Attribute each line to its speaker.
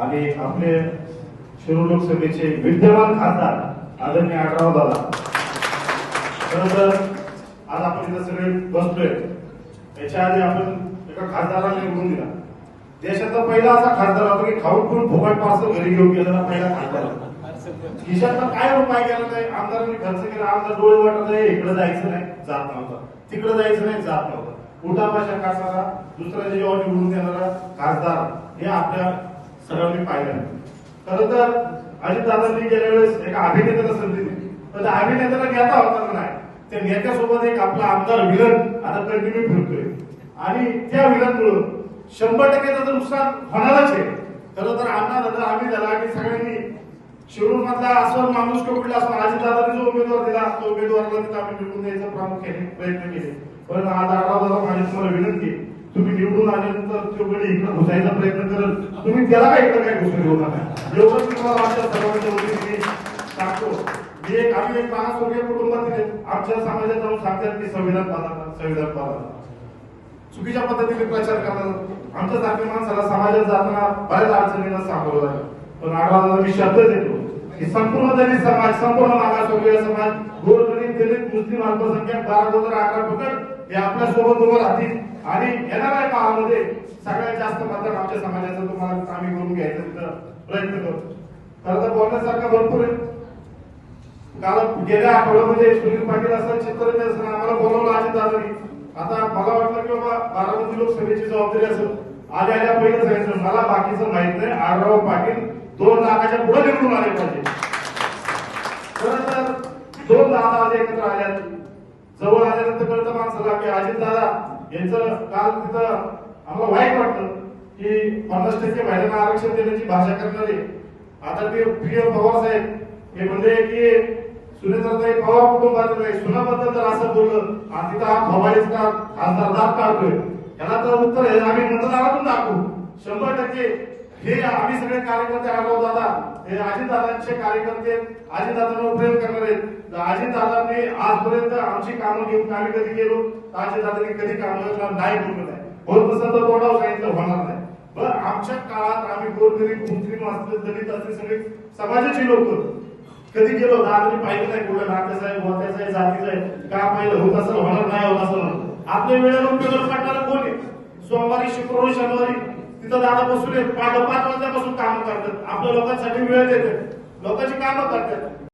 Speaker 1: आणि आपले शिरूर लोकसभेचे विद्यमान खासदार आदरणीय आढराव दादा खरं तर आज आपण इथं सगळे बसतोय याच्या आधी आपण एका खासदाराला निवडून दिला. देशातला पहिला असा खासदार होता की खाऊन पिऊन फुकटपासून घरी घेऊन गेलेला पहिला खासदार. होता खिशातला काय उपाय केला नाही? आमदारांनी खर्च केला. आमदार डोळे वाटत नाही इकडे जायचं नाही जात नव्हता. तिकडे जायचं नाही जात नव्हता. उठाभाषा करणारा दुसऱ्याच्या जेव्हा निवडून देणारा खासदार हे आपल्या सगळ्यांनी पाहिलं. खरं तर अजितदादांनी गेल्या वेळेस एका अभिनेत्याला संधी दिली. पण त्या अभिनेत्याला नेता होता का नाही त्या नेत्यासोबत एक आपला आमदार विलन आता कंटिन्यू फिरतोय. आणि त्या विलनमुळं शंभर टक्के त्याचं नुकसान होणारच आहे. खरं तर अण्णा दादा आम्ही झाला आणि सगळ्यांनी शिरूर मधला असं माणूस तो कुठला असतो आज दादांनी जो उमेदवार दिला तो उमेदवाराला तिथं आम्ही निवडून द्यायचा प्रामुख्याने प्रयत्न केले. पण आज आढावा दादा माझी तुम्हाला विनंती आहे. तुम्ही निवडून आल्यानंतर तो गडी इकडे घुसायचा प्रयत्न करत तुम्ही त्याला काय इकडे काय घुसून देऊ नका एवढं तुम्हाला आमच्या सर्वांच्या वतीने सांगतो मी एक आम्ही एक महास्वर्गीय कुटुंबातील आमच्या समाजात जाऊन सांगतात की संविधान पाला संविधान पाला चुकीच्या पद्धतीने प्रचार करतात आमच्या सारख्या माणसाला समाजात जाताना बऱ्याच अडचणींना सामोरं लागलं पण आढळाला मी शब्द देतो की संपूर्ण दलित समाज संपूर्ण मागासवर्गीय समाज गोरगरीब दलित मुस्लिम अल्पसंख्याक बारा हजार अकरा पकड हे आपल्यासोबत उभं राहतील. आणि येणाऱ्या काळामध्ये सगळ्यात जास्त मतदान आमच्या समाजाचं तुम्हाला आम्ही करून घ्यायचं तिथं प्रयत्न करतो. खरं तर बोलण्यासारखं भरपूर आहे. काल गेल्या आठवड्यामध्ये सुनील पाटील असं चित्र असं आम्हाला बोलवलं अजित दादानी. आता मला वाटलं की बाबा बारामती लोकसभेची जबाबदारी असेल. आल्या आल्या पहिलं सांगितलं मला बाकीचं माहीत नाही. आरराव पाटील दोन लाखाच्या पुढे निवडून आले पाहिजे. खर तर दोन दादा आज एकत्र आल्यात. जवळ आल्यानंतर कळतं माणसाला की अजित दादा यांचं काल तिथं आम्हाला वाईट वाटतं की पन्नास टक्के महिलांना आरक्षण देण्याची भाषा करणारे आता ते प्रिय पवार साहेब हे म्हणले की सुनेत्राताई पवार कुटुंबातील नाही सुनाबद्दल तर असं बोललं. आणि तिथं हा का खासदार दाब काढतोय. याला तर उत्तर आहे. आम्ही मतदारातून दाखवू. शंभर टक्के हे आम्ही सगळे कार्यकर्ते आलो दादा. हे अजितदादांचे कार्यकर्ते अजितदादांवर प्रेम करणारे अजितदादांनी आजपर्यंत आमची कामं घेऊन आम्ही कधी गेलो? अजितदादांनी कधी कामं नाही बोललो नाही. होत नसेल तर तोंडावर सांगितलं होणार नाही. बरं आमच्या काळात आम्ही गोरगरीब मुस्लिम असले दलित असले सगळे समाजाचे लोक कधी गेलो? दादांनी पाहिलं नाही कुठं नात्याचं आहे गोत्याचं आहे जातीचं आहे का पाहिलं? होत असं होणार नाही होत असं आपल्या वेळेला उपयोग कोण आहे सोमवारी शुक्रवारी शनिवारी तिथं दादा बसून पाच पाच वाजल्यापासून काम करतात. आपल्या लोकांसाठी वेळ देतात. लोकांची कामं करतात.